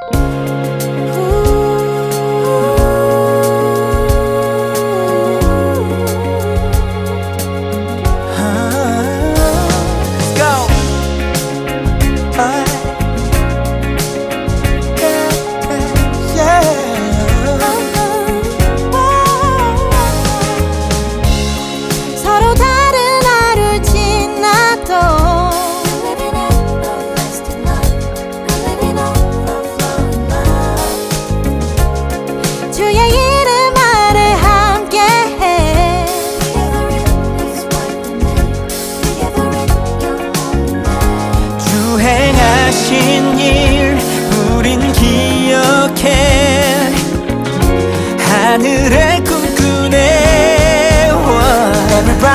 Let's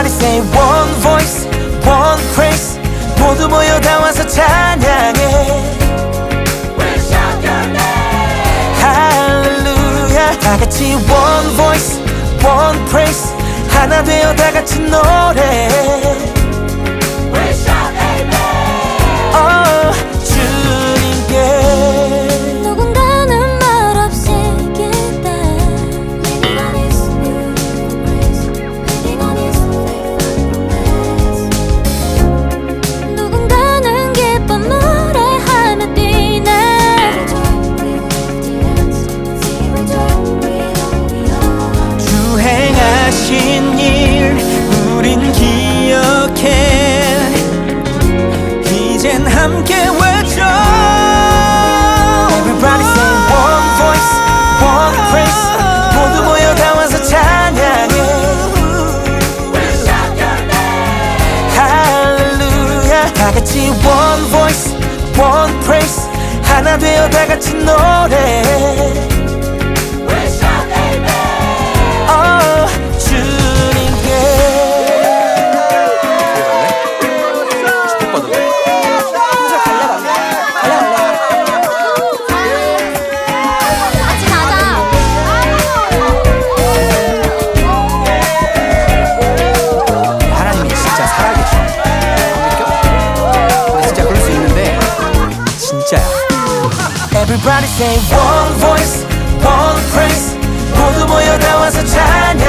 Everybody say one voice, one praise 모두 모여 다 와서 찬양해 할렐루야 다 같이 one voice, one praise 하나 되어 다 같이 노래해 함께 외쳐 Everybody say one voice, one praise 모두 모여 다 와서 찬양해 할렐루야 다 같이 one voice, one praise 하나 되어 다 같이 노래해 Everybody say one voice, one praise 모두 모여 다 와서 찬양해